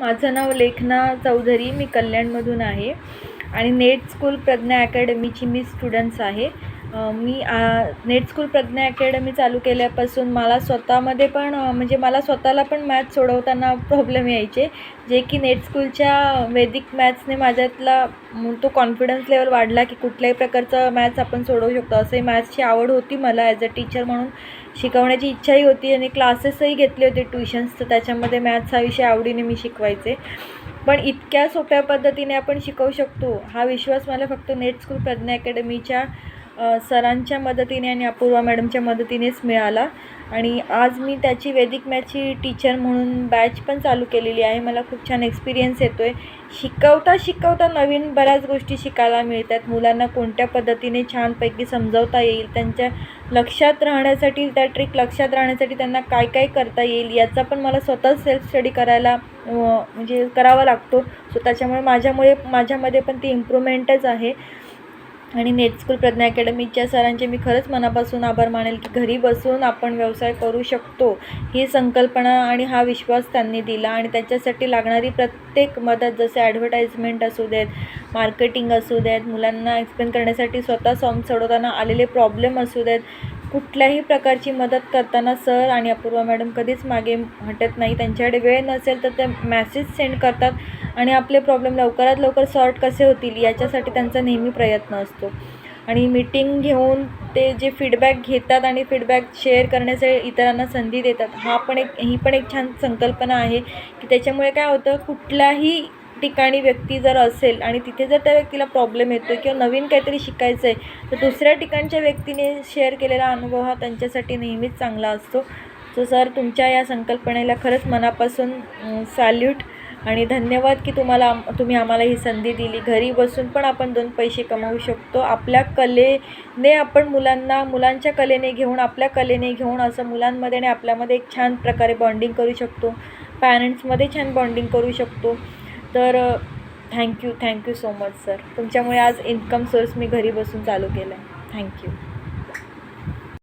माझं नाव लेखना चौधरी मी कल्याणमधून आहे. आणि नेट स्कूल प्रज्ञा अकॅडमीची मी स्टुडंट्स आहे. मी नेट स्कूल प्रज्ञा अकॅडमी चालू केल्यापासून मला स्वतःमध्ये पण म्हणजे मला स्वतःला पण मॅथ्स सोडवताना प्रॉब्लेम यायचे. जे की नेट स्कूलच्या वैदिक मॅथ्सने माझ्यातला तो कॉन्फिडन्स लेवल वाढला की कुठल्याही प्रकारचं मॅथ्स आपण सोडवू शकतो. असंही मॅथ्सची आवड होती मला ॲज अ टीचर म्हणून. शिकवण्याची इच्छाही होती आणि क्लासेसही घेतले होते ट्युशन्स तर त्याच्यामध्ये मॅथ्स हा विषय आवडीने मी शिकवायचे. पण इतक्या सोप्या पद्धतीने आपण शिकवू शकतो हा विश्वास मला फक्त नेट स्कूल प्रज्ञा अकॅडमीच्या सरांच्या मदतीने आणि अपूर्वा मॅडमच्या मदतीनेच मिळाला. आणि आज मी त्याची वैदिक मॅथची टीचर म्हणून बॅच पण चालू केलेली आहे. मला खूप छान एक्सपिरियन्स येतो आहे शिकवता शिकवता नवीन बऱ्याच गोष्टी शिकायला मिळतात. मुलांना कोणत्या पद्धतीने छानपैकी समजवता येईल त्यांच्या लक्षात राहण्यासाठी त्या ट्रिक लक्षात राहण्यासाठी त्यांना काय काय करता येईल याचा पण मला स्वतः सेल्फ स्टडी करायला म्हणजे करावा लागतो. सो त्याच्यामुळे माझ्यामुळे माझ्यामध्ये पण ती इम्प्रूव्हमेंटच आहे. आणि नेट स्कूल प्रज्ञा अकॅडमीच्या सरांचे मी खरंच मनापासून आभार मानेल की घरी बसून आपण व्यवसाय करू शकतो ही संकल्पना आणि हा विश्वास त्यांनी दिला आणि त्याच्यासाठी लागणारी प्रत्येक मदत जसे ॲडव्हर्टाईजमेंट असू देत मार्केटिंग असू देत मुलांना एक्सप्लेन करण्यासाठी स्वतः सॉन्ग सोडवताना आलेले प्रॉब्लेम असू देत कुठल्याही प्रकारची मदत करताना सर आणि अपूर्वा मॅडम कधीच मागे हटत नाही. त्यांच्याकडे वेळ नसेल तर ते मॅसेज सेंड करतात आणि आपले प्रॉब्लेम लवकरात लवकर सॉर्ट कसे होतील याच्यासाठी त्यांचा नेहमी प्रयत्न असतो. आणि मीटिंग घेऊन ते जे फीडबॅक घेतात आणि फीडबॅक शेअर करण्याचे इतरांना संधी देतात. हा पण एक ही पण एक छान संकल्पना आहे की त्याच्यामुळे काय होतं कुठल्याही ठिकाणी व्यक्ती जर असेल आणि तिथे जर त्या व्यक्तीला प्रॉब्लेम येतो किंवा नवीन काहीतरी शिकायचं आहे तर दुसऱ्या ठिकाणच्या व्यक्तीने शेअर केलेला अनुभव हा त्यांच्यासाठी नेहमीच चांगला असतो. सो सर तुमच्या या संकल्पनेला खरंच मनापासून सॅल्यूट आणि धन्यवाद की तुम्हाला आम- तुम्ही आम्हाला ही संधी दिली. घरी बसून पण आपण दोन पैसे कमवू शकतो. आपल्या कलेने आपण मुलांना मुलांच्या कलेने घेऊन आपल्या कलेने घेऊन असं मुलांमध्ये आणि आपल्यामध्ये एक छान प्रकारे बॉन्डिंग करू शकतो. पॅरेंट्समध्ये छान बॉन्डिंग करू शकतो. तर thank you thank you so much sir तुमच्यामुळे आज इन्कम सोर्स मी घरी बसून चालू केला आहे थँक्यू